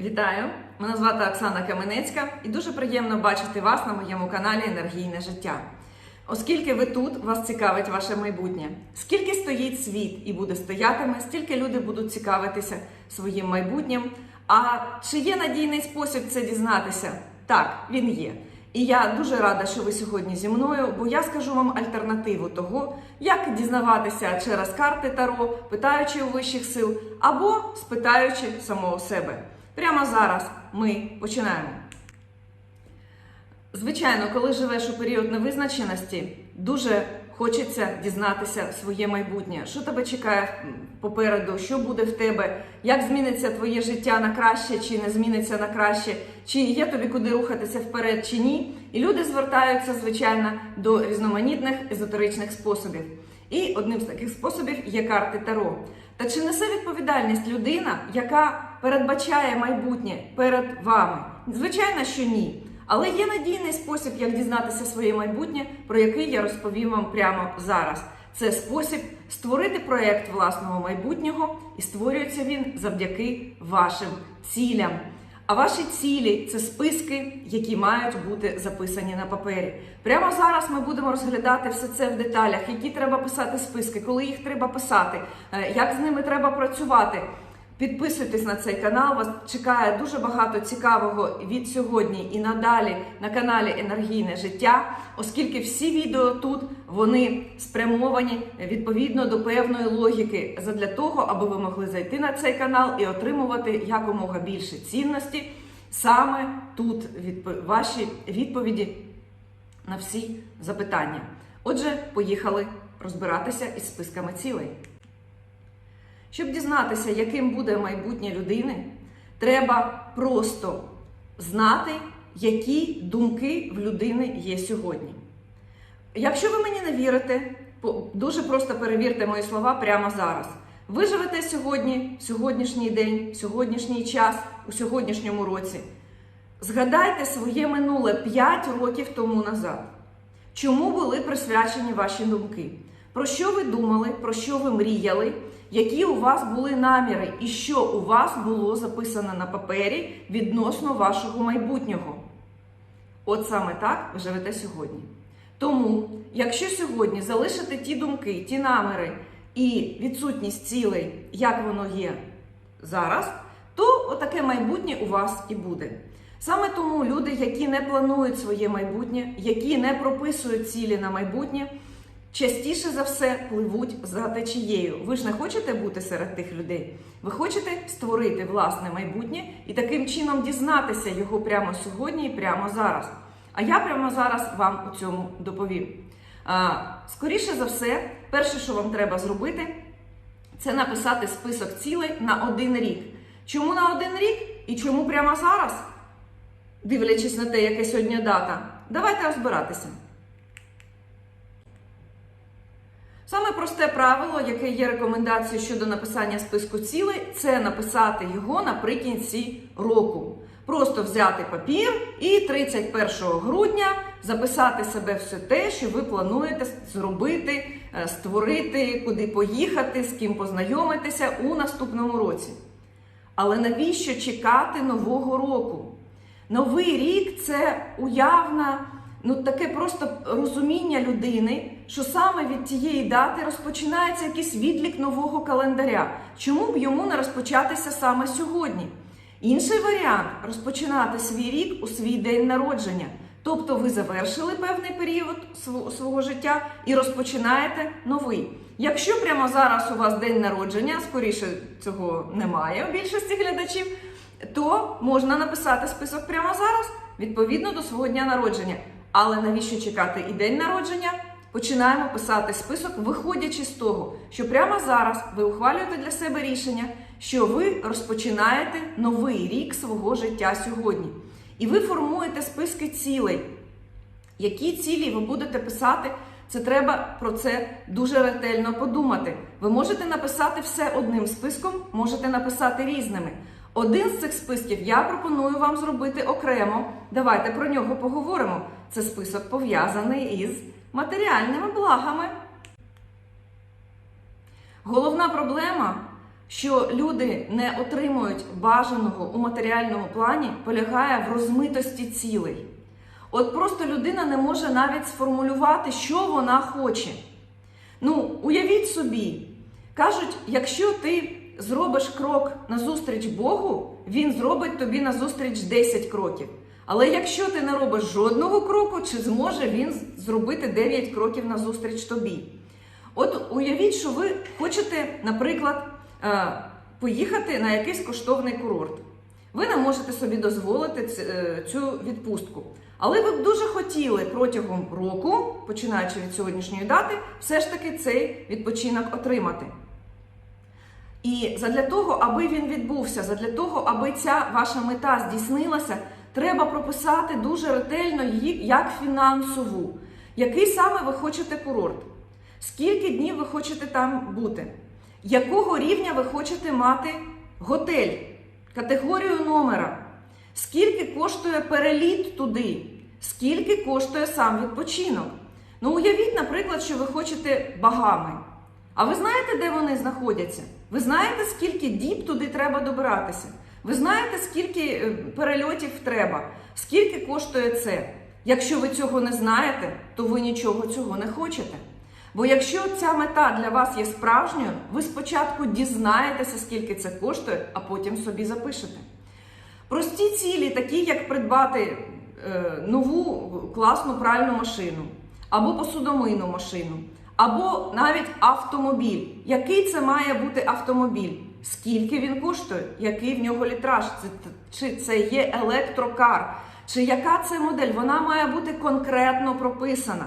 Вітаю! Мене звати Оксана Каменецька і дуже приємно бачити вас на моєму каналі Енергійне життя. Оскільки ви тут, вас цікавить ваше майбутнє. Скільки стоїть світ і буде стоятиме, стільки люди будуть цікавитися своїм майбутнім. А чи є надійний спосіб це дізнатися? Так, він є. І я дуже рада, що ви сьогодні зі мною, бо я скажу вам альтернативу того, як дізнаватися через карти Таро, питаючи у вищих сил, або спитаючи самого себе. Прямо зараз ми починаємо. Звичайно, коли живеш у період невизначеності, дуже хочеться дізнатися своє майбутнє, що тебе чекає попереду, що буде в тебе, як зміниться твоє життя на краще, чи не зміниться на краще, чи є тобі куди рухатися вперед, чи ні. І люди звертаються, звичайно, до різноманітних езотеричних способів. І одним з таких способів є карти Таро. Та чи несе відповідальність людина, яка передбачає майбутнє перед вами? Звичайно, що ні. Але є надійний спосіб, як дізнатися своє майбутнє, про який я розповім вам прямо зараз. Це спосіб створити проєкт власного майбутнього, і створюється він завдяки вашим цілям. А ваші цілі це списки, які мають бути записані на папері. Прямо зараз ми будемо розглядати все це в деталях, які треба писати списки, коли їх треба писати, е, як з ними треба працювати. Підписуйтесь на цей канал. Вас чекає дуже багато цікавого від сьогодні і надалі на каналі Енергійне життя, оскільки всі відео тут вони спрямовані відповідно до певної логіки, задля того, аби ви могли зайти на цей канал і отримувати якомога більше цінності саме тут ваші відповіді на всі запитання. Отже, поїхали розбиратися із списками цілей. Щоб дізнатися, яким буде майбутнє людини, треба просто знати, які думки в людини є сьогодні. Якщо ви мені не вірите, дуже просто перевірте мої слова прямо зараз. Ви живете сьогодні, в сьогоднішній день, в сьогоднішній час, у сьогоднішньому році. Згадайте своє минуле 5 років тому назад. Чому були присвячені ваші думки? Про що ви думали, про що ви мріяли, які у вас були наміри, і що у вас було записано на папері відносно вашого майбутнього? От саме так ви живете сьогодні. Тому, якщо сьогодні залишити ті думки, ті наміри і відсутність цілей, як воно є зараз, то отаке майбутнє у вас і буде. Саме тому люди, які не планують своє майбутнє, які не прописують цілі на майбутнє, частіше за все пливуть за течією. Ви ж не хочете бути серед тих людей. Ви хочете створити власне майбутнє і таким чином дізнатися його прямо сьогодні і прямо зараз. А я прямо зараз вам у цьому доповім. Скоріше за все, перше, що вам треба зробити, це написати список цілей на один рік. Чому на один рік і чому прямо зараз? Дивлячись на те, яка сьогодні дата, давайте розбиратися. Саме просте правило, яке є рекомендацією щодо написання списку цілей, це написати його наприкінці року. Просто взяти папір і 31 грудня записати себе все те, що ви плануєте зробити, е, створити, куди поїхати, з ким познайомитися у наступному році. Але навіщо чекати нового року? Новий рік це уявна, ну таке просто розуміння людини, що саме від тієї дати розпочинається якийсь відлік нового календаря. Чому б йому не розпочатися саме сьогодні? Інший варіант розпочинати свій рік у свій день народження. Тобто ви завершили певний період св- свого життя і розпочинаєте новий. Якщо прямо зараз у вас день народження, скоріше цього немає у більшості глядачів, то можна написати список прямо зараз відповідно до свого дня народження. Але навіщо чекати і день народження? Починаємо писати список, виходячи з того, що прямо зараз ви ухвалюєте для себе рішення, що ви розпочинаєте новий рік свого життя сьогодні. І ви формуєте списки цілей. Які цілі ви будете писати, це треба про це дуже ретельно подумати. Ви можете написати все одним списком, можете написати різними. Один з цих списків я пропоную вам зробити окремо. Давайте про нього поговоримо. Це список пов'язаний із матеріальними благами. Головна проблема що люди не отримують бажаного у матеріальному плані, полягає в розмитості цілей. От просто людина не може навіть сформулювати, що вона хоче. Ну, уявіть собі, кажуть, якщо ти зробиш крок назустріч Богу, він зробить тобі назустріч 10 кроків. Але якщо ти не робиш жодного кроку, чи зможе він зробити 9 кроків назустріч тобі? От уявіть, що ви хочете, наприклад, е, поїхати на якийсь коштовний курорт. Ви не можете собі дозволити е, цю відпустку. Але ви б дуже хотіли протягом року, починаючи від сьогоднішньої дати, все ж таки цей відпочинок отримати. І задля того, аби він відбувся, задля того, аби ця ваша мета здійснилася, треба прописати дуже ретельно її як фінансову. Який саме ви хочете курорт? Скільки днів ви хочете там бути? Якого рівня ви хочете мати готель? Категорію номера? Скільки коштує переліт туди? Скільки коштує сам відпочинок? Ну, уявіть, наприклад, що ви хочете Багами. А ви знаєте, де вони знаходяться? Ви знаєте, скільки діб туди треба добиратися? Ви знаєте, скільки е, перельотів треба? Скільки коштує це? Якщо ви цього не знаєте, то ви нічого цього не хочете. Бо якщо ця мета для вас є справжньою, ви спочатку дізнаєтеся, скільки це коштує, а потім собі запишете. Прості цілі, такі як придбати е, нову класну пральну машину, або посудомийну машину, або навіть автомобіль. Який це має бути автомобіль? Скільки він коштує? Який в нього літраж? Чи це є електрокар? Чи яка це модель? Вона має бути конкретно прописана.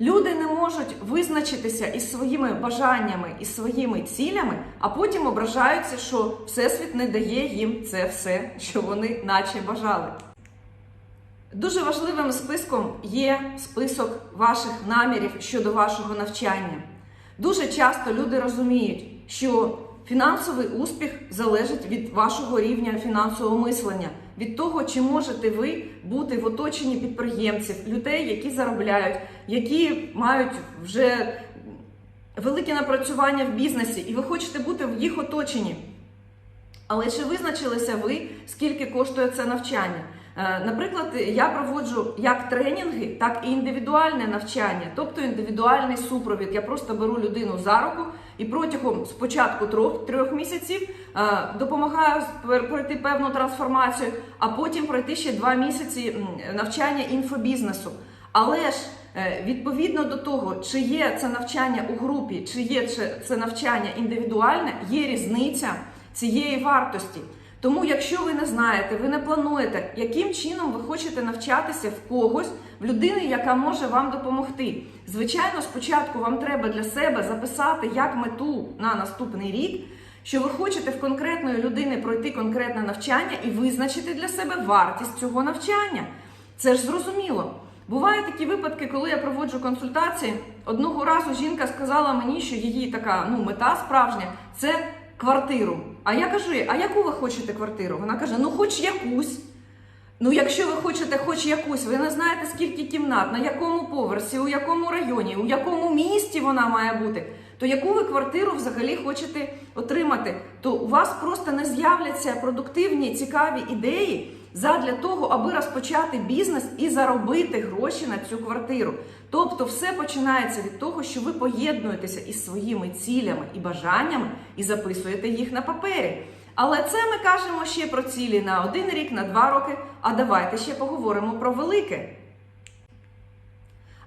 Люди не можуть визначитися із своїми бажаннями і своїми цілями, а потім ображаються, що Всесвіт не дає їм це все, що вони наче бажали. Дуже важливим списком є список ваших намірів щодо вашого навчання. Дуже часто люди розуміють, що фінансовий успіх залежить від вашого рівня фінансового мислення, від того, чи можете ви бути в оточенні підприємців, людей, які заробляють, які мають вже велике напрацювання в бізнесі, і ви хочете бути в їх оточенні. Але чи визначилися ви, скільки коштує це навчання? Е, Наприклад, я проводжу як тренінги, так і індивідуальне навчання, тобто індивідуальний супровід. Я просто беру людину за руку і протягом спочатку трьох, трьох місяців е, допомагаю пройти певну трансформацію, а потім пройти ще два місяці навчання інфобізнесу. Але ж е, відповідно до того, чи є це навчання у групі, чи є це навчання індивідуальне, є різниця цієї вартості. Тому, якщо ви не знаєте, ви не плануєте, яким чином ви хочете навчатися в когось, в людини, яка може вам допомогти. Звичайно, спочатку вам треба для себе записати як мету на наступний рік, що ви хочете в конкретної людини пройти конкретне навчання і визначити для себе вартість цього навчання. Це ж зрозуміло. Бувають такі випадки, коли я проводжу консультації. Одного разу жінка сказала мені, що її така ну, мета справжня це квартиру. А я кажу, а яку ви хочете квартиру? Вона каже: ну хоч якусь. Ну, якщо ви хочете хоч якусь, ви не знаєте, скільки кімнат, на якому поверсі, у якому районі, у якому місті вона має бути, то яку ви квартиру взагалі хочете отримати, то у вас просто не з'являться продуктивні, цікаві ідеї задля того, аби розпочати бізнес і заробити гроші на цю квартиру. Тобто, все починається від того, що ви поєднуєтеся із своїми цілями і бажаннями і записуєте їх на папері. Але це ми кажемо ще про цілі на один рік, на два роки. А давайте ще поговоримо про велике.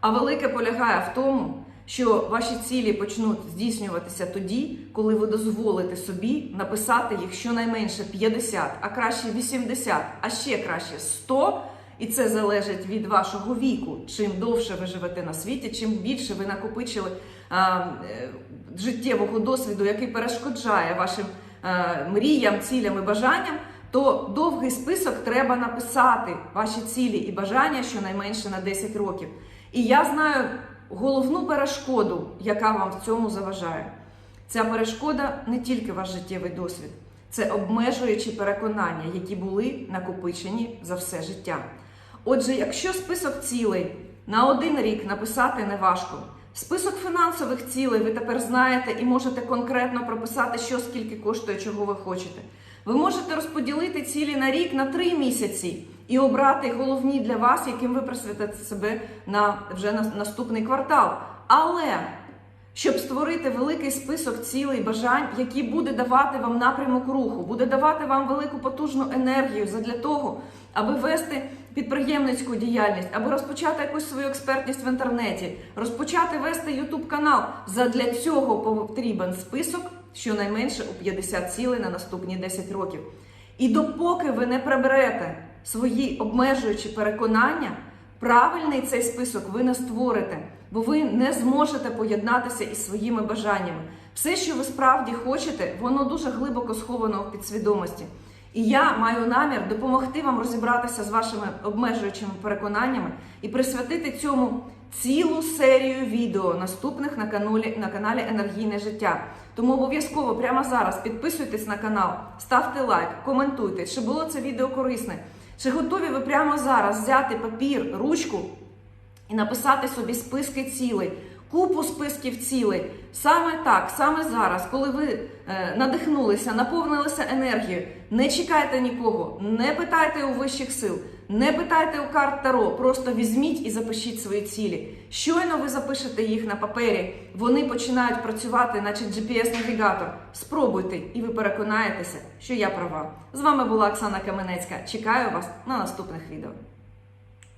А велике полягає в тому, що ваші цілі почнуть здійснюватися тоді, коли ви дозволите собі написати їх щонайменше 50, а краще 80, а ще краще 100. І це залежить від вашого віку. Чим довше ви живете на світі, чим більше ви накопичили а, е, життєвого досвіду, який перешкоджає вашим е, мріям, цілям і бажанням, то довгий список треба написати ваші цілі і бажання щонайменше на 10 років. І я знаю головну перешкоду, яка вам в цьому заважає. Ця перешкода не тільки ваш життєвий досвід, це обмежуючі переконання, які були накопичені за все життя. Отже, якщо список цілей на один рік написати не важко, Список фінансових цілей ви тепер знаєте і можете конкретно прописати, що скільки коштує, чого ви хочете. Ви можете розподілити цілі на рік на три місяці і обрати головні для вас, яким ви присвятите себе на вже на наступний квартал. Але щоб створити великий список цілей, бажань, які буде давати вам напрямок руху, буде давати вам велику потужну енергію задля того, аби вести підприємницьку діяльність, аби розпочати якусь свою експертність в інтернеті, розпочати вести YouTube канал. Задля цього потрібен список щонайменше у 50 цілей на наступні 10 років. І допоки ви не приберете свої обмежуючі переконання, правильний цей список ви не створите, бо ви не зможете поєднатися із своїми бажаннями. Все, що ви справді хочете, воно дуже глибоко сховано в підсвідомості. І я маю намір допомогти вам розібратися з вашими обмежуючими переконаннями і присвятити цьому цілу серію відео наступних на каналі, на каналі Енергійне життя. Тому обов'язково прямо зараз підписуйтесь на канал, ставте лайк, коментуйте, чи було це відео корисне. Чи готові ви прямо зараз взяти папір, ручку і написати собі списки цілей, купу списків цілей. Саме так, саме зараз, коли ви е, надихнулися, наповнилися енергією, не чекайте нікого, не питайте у вищих сил, не питайте у карт Таро, просто візьміть і запишіть свої цілі. Щойно ви запишете їх на папері, вони починають працювати, наче GPS-навігатор. Спробуйте, і ви переконаєтеся, що я права. З вами була Оксана Каменецька. Чекаю вас на наступних відео.